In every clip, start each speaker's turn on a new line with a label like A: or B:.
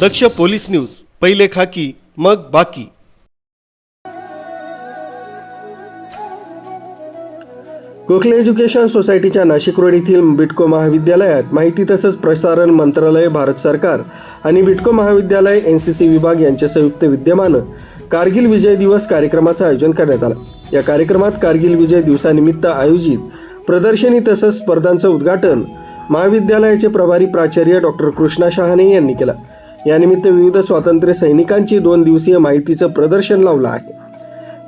A: दक्ष police news पहिले खाकी मग बाकी.
B: गोखले एज्युकेशन सोसायटीच्या नाशिक रोड येथील बिटको महाविद्यालयात माहिती तसंच प्रसारण मंत्रालय भारत सरकार आणि बिटको महाविद्यालय एन सी सी विभाग यांच्या संयुक्त विद्यमानं कारगिल विजय दिवस कार्यक्रमाचं आयोजन करण्यात आलं. या कार्यक्रमात कारगिल विजय दिवसानिमित्त आयोजित प्रदर्शनी तसंच स्पर्धांचं उद्घाटन महाविद्यालयाचे प्रभारी प्राचार्य डॉक्टर कृष्णा शहाणे यांनी केलं. यानिमित्त विविध स्वातंत्र्य सैनिकांची दोन दिवसीय माहितीचं प्रदर्शन लावलं आहे.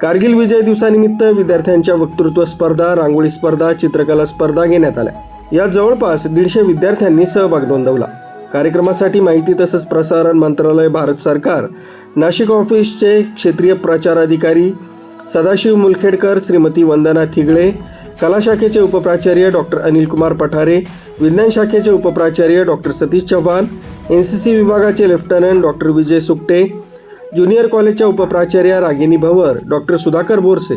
B: कारगिल विजय दिवसानिमित्त विद्यार्थ्यांच्या वक्तृत्व स्पर्धा रांगोळी स्पर्धा चित्रकला स्पर्धा घेण्यात आल्या. या जवळपास दीडशे विद्यार्थ्यांनी सहभाग नोंदवला. कार्यक्रमासाठी माहिती तसंच प्रसारण मंत्रालय भारत सरकार नाशिक ऑफिसचे क्षेत्रीय प्रचार अधिकारी सदाशिव मुलखेडकर श्रीमती वंदना थिगळे कला शाखेचे उपप्राचार्य डॉक्टर अनिलकुमार पठारे विज्ञान शाखेचे उपप्राचार्य doctor Satish Chavan N C C विभागाचे lieutenant doctor Vijay Sukte junior कॉलेजच्या उपप्राचार्या रागिनी भवर डॉक्टर सुधाकर बोरसे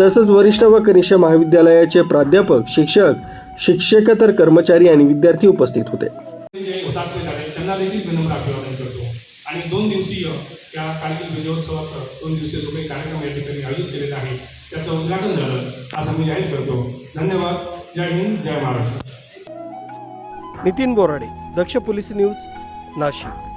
B: तसंच वरिष्ठ व कनिष्ठ महाविद्यालयाचे प्राध्यापक शिक्षक शिक्षकेतर कर्मचारी आणि विद्यार्थी उपस्थित होते.
C: आणि दोन दिवसीय त्या कारगिल विजयोत्सवाचा दोन दिवसीय जो काही कार्यक्रम या ठिकाणी आयोजित केलेला आहे त्याचं उद्घाटन झालं असं मी जाहीर करतो. धन्यवाद. जय हिंद जय Maharashtra.
A: Nitin Borade Daksh police news Nashik.